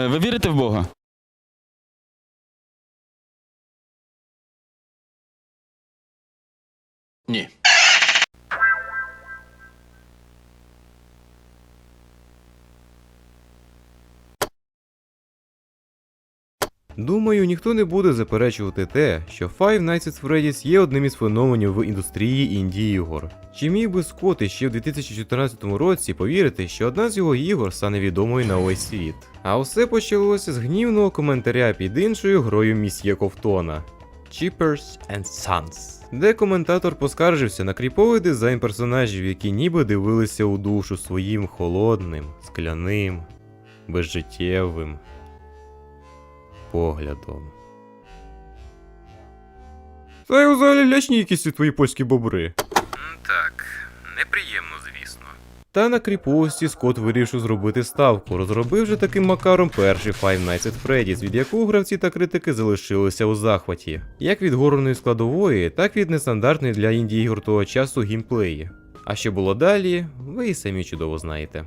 Е, Ви вірите в Бога? Думаю, ніхто не буде заперечувати те, що Five Nights at Freddy's є одним із феноменів в індустрії інді ігор. Чи міг би Скотт іще в 2014 році повірити, що одна з його ігор стане відомою на увесь світ? А все почалося з гнівного коментаря під іншою грою місьє Ковтона Cheapers and Sons, де коментатор поскаржився на кріповий дизайн персонажів, які ніби дивилися у душу своїм холодним, скляним, безжиттєвим поглядом. Та й взагалі лячні якісь ці твої польські бобри. Так, неприємно, звісно. Та на кріповості Скотт вирішив зробити ставку, розробивши таким макаром перший Five Nights at Freddy's, від якого гравці та критики залишилися у захваті, як від горної складової, так і від нестандартної для інді ігор того часу геймплеї. А що було далі, ви і самі чудово знаєте.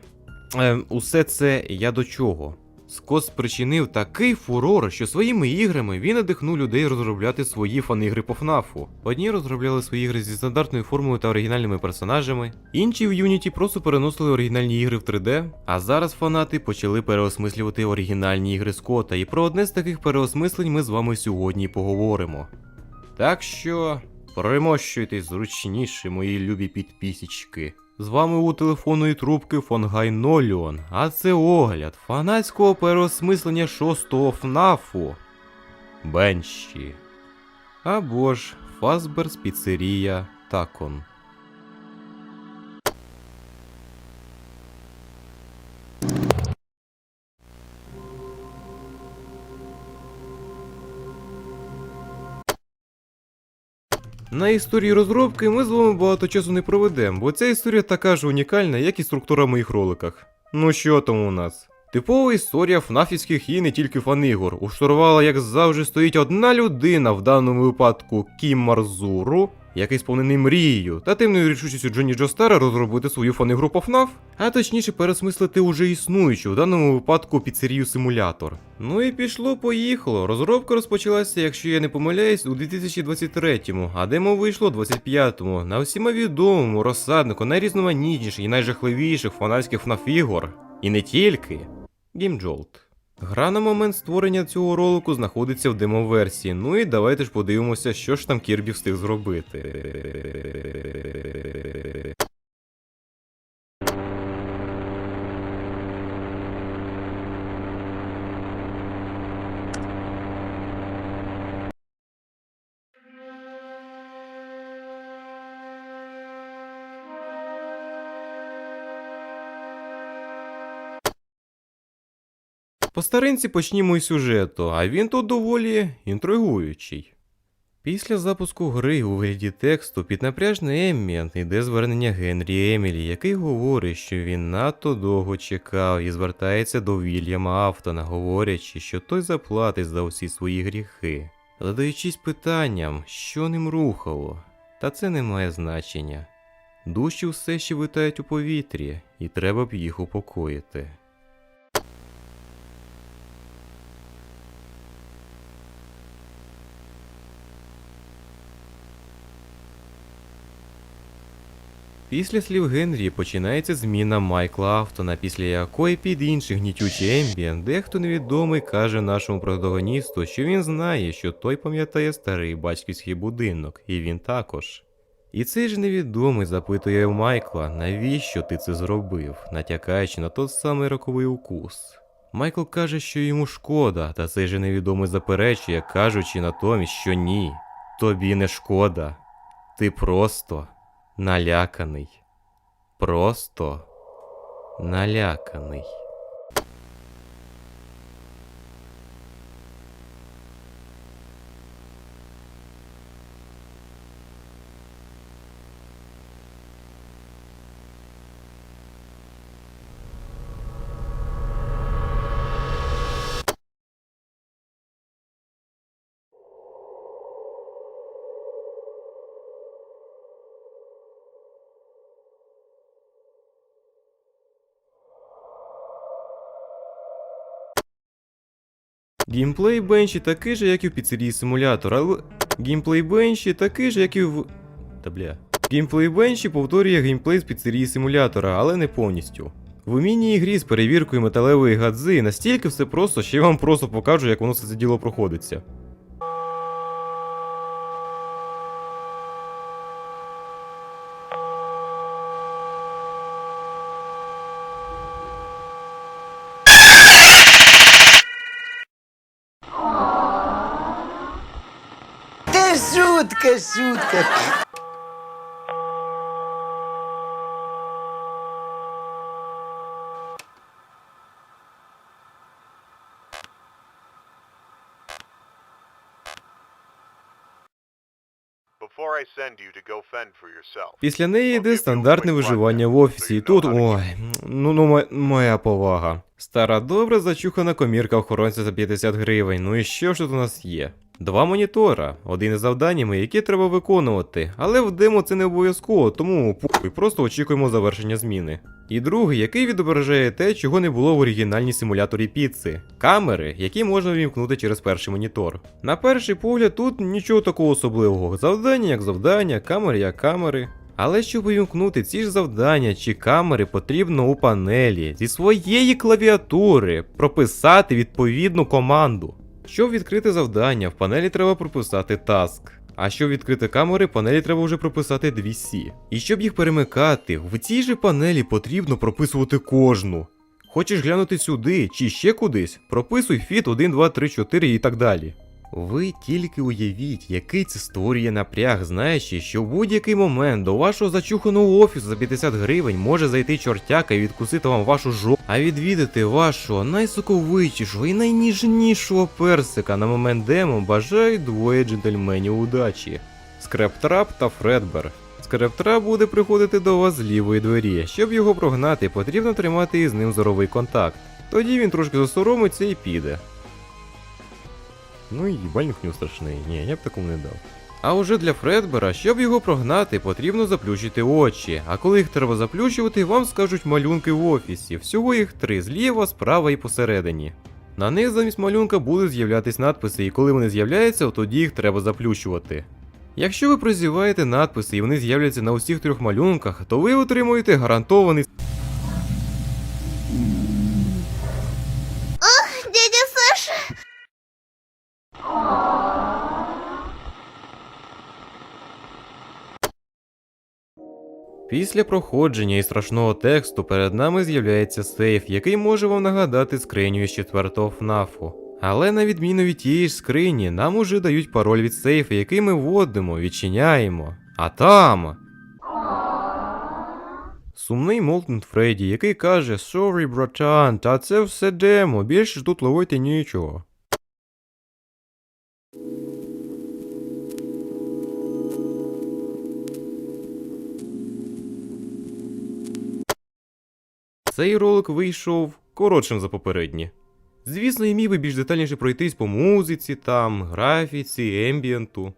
Ем, усе це я до чого? Скот спричинив такий фурор, що своїми іграми він надихнув людей розробляти свої фан-ігри по ФНАФу. Одні розробляли свої ігри зі стандартною формулою та оригінальними персонажами, інші в Unity просто переносили оригінальні ігри в 3D, а зараз фанати почали переосмислювати оригінальні ігри Скотта, і про одне з таких переосмислень ми з вами сьогодні поговоримо. Так що перемощуйтесь зручніше, мої любі підпісічки. З вами у телефонної трубки Фонгай Ноліон, а це огляд фанатського переосмислення шостого ФНАФу Бенші. Або ж Фазберс Піцерія Такон. На історії розробки ми з вами багато часу не проведемо, бо ця історія така ж унікальна, як і структура моїх роликах. Ну що там у нас? Типова історія фнафівських і не тільки фан-ігор. У штурвала, як завжди, стоїть одна людина, в даному випадку Кім Марзуру, який сповнений мрією та темною рішучістю Джонні Джостара розробити свою фан-ігру по FNAF, а точніше пересмислити уже існуючу, в даному випадку піцерію симулятор. Ну і пішло, поїхало. Розробка розпочалася, якщо я не помиляюсь, у 2023-му, а демо вийшло у 25-му, на всіма відомому розсаднику найрізноманітніших і найжахливіших фанатських FNAF ігор. І не тільки. Гімджолт. Гра на момент створення цього ролику знаходиться в демо-версії. Ну і давайте ж подивимося, що ж там Кірбі встиг зробити. По старинці почнімо із сюжету, а він тут доволі інтригуючий. Після запуску гри у вигляді тексту під напряжний ембієнт йде звернення Генрі Емілі, який говорить, що він надто довго чекав і звертається до Вільяма Автона, говорячи, що той заплатить за усі свої гріхи, задаючись питанням, що ним рухало. Та це не має значення. Душі все ще витають у повітрі, і треба б їх упокоїти. Після слів Генрі починається зміна Майкла Автона, після якої під інший гнітючий ембієнт дехто невідомий каже нашому протагоністу, що він знає, що той пам'ятає старий батьківський будинок, і він також. І цей ж невідомий запитує у Майкла, навіщо ти це зробив, натякаючи на той самий роковий укус. Майкл каже, що йому шкода, та цей же невідомий заперечує, кажучи натомість, що ні, тобі не шкода. Ти просто наляканий. Просто наляканий. Геймплей Бенші такий же, як і в піцерії симулятор, але. Геймплей Бенші такий же, як і в. Та бля. Геймплей Бенші повторює геймплей з піцерії симулятора, але не повністю. В міні-ігрі з перевіркою металевої гадзи настільки все просто, що я вам просто покажу, як воно все це діло проходиться. For yourself. Після неї йде стандартне виживання в офісі, і тут ой, ну ну моя повага. Стара добра зачухана комірка охоронця за 50 гривень. Ну і що ж тут у нас є? Два монітора, один із завданнями, які треба виконувати, але в демо це не обов'язково, тому похуй, просто очікуємо завершення зміни. І другий, який відображає те, чого не було в оригінальній симуляторі піци камери, які можна вімкнути через перший монітор. На перший погляд, тут нічого такого особливого. Завдання як завдання, камери як камери. Але щоб увімкнути ці ж завдання чи камери, потрібно у панелі зі своєї клавіатури прописати відповідну команду. Щоб відкрити завдання, в панелі треба прописати task. А щоб відкрити камери, панелі треба вже прописати 2C. І щоб їх перемикати, в цій же панелі потрібно прописувати кожну. Хочеш глянути сюди чи ще кудись, прописуй фіт 1, 2, 3, 4 і так далі. Ви тільки уявіть, який це створює напряг, знаючи, що в будь-який момент до вашого зачуханого офісу за 50 гривень може зайти чортяка і відкусити вам вашу жопу, а відвідати вашого найсоковитішого і найніжнішого персика на момент демо бажають двоє джентльменів удачі. Скрептрап та Фредбер. Скрептрап буде приходити до вас з лівої двері. Щоб його прогнати, потрібно тримати із ним зоровий контакт. Тоді він трошки засоромиться і піде. Ну і їбальник у нього страшний. Ні, я б такому не дав. А уже для Фредбера, щоб його прогнати, потрібно заплющити очі. А коли їх треба заплющувати, вам скажуть малюнки в офісі. Всього їх три зліва, справа і посередині. На них замість малюнка будуть з'являтись надписи, і коли вони з'являються, тоді їх треба заплющувати. Якщо ви прозіваєте надписи і вони з'являться на усіх трьох малюнках, то ви отримуєте гарантований Після проходження і страшного тексту перед нами з'являється сейф, який може вам нагадати скриню із четвертого ФНАФу. Але на відміну від тієї ж скрині, нам уже дають пароль від сейфу, який ми вводимо, відчиняємо. А там. Сумний Молтон Фредді, який каже: Sorry, братан, та це все демо, більше тут ловити нічого. Цей ролик вийшов коротшим за попередні. Звісно, я міг би більш детальніше пройтись по музиці, там, графіці, ембієнту.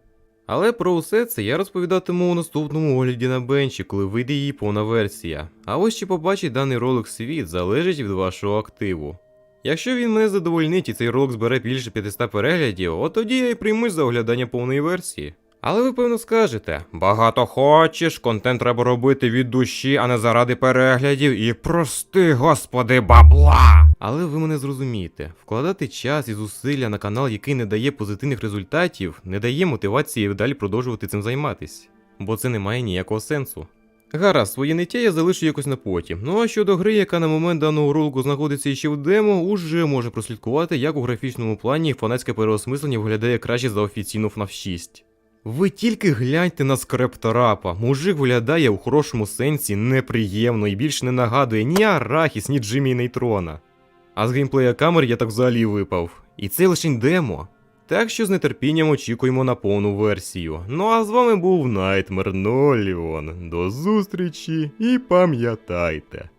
Але про усе це я розповідатиму у наступному огляді на бенчі, коли вийде її повна версія. А ось чи побачить даний ролик світ залежить від вашого активу. Якщо він мене задовольнить і цей ролик збере більше 500 переглядів, от тоді я й приймусь за оглядання повної версії. Але ви певно скажете: багато хочеш, контент треба робити від душі, а не заради переглядів, і прости, господи, бабла! Але ви мене зрозумієте, вкладати час і зусилля на канал, який не дає позитивних результатів, не дає мотивації далі продовжувати цим займатись, бо це не має ніякого сенсу. Гаразд, своє ниття я залишу якось на потім. Ну а щодо гри, яка на момент даного ролику знаходиться іще в демо, уже може прослідкувати, як у графічному плані фанатське переосмислення виглядає краще за офіційну FNAF 6. Ви тільки гляньте на скрепторапа. Мужик виглядає у хорошому сенсі неприємно і більш не нагадує ні Арахіс, ні Джиммі Нейтрона. А з геймплея камер я так взагалі випав. І це лише демо. Так що з нетерпінням очікуємо на повну версію. Ну а з вами був Найтмер Ноліон. До зустрічі і пам'ятайте.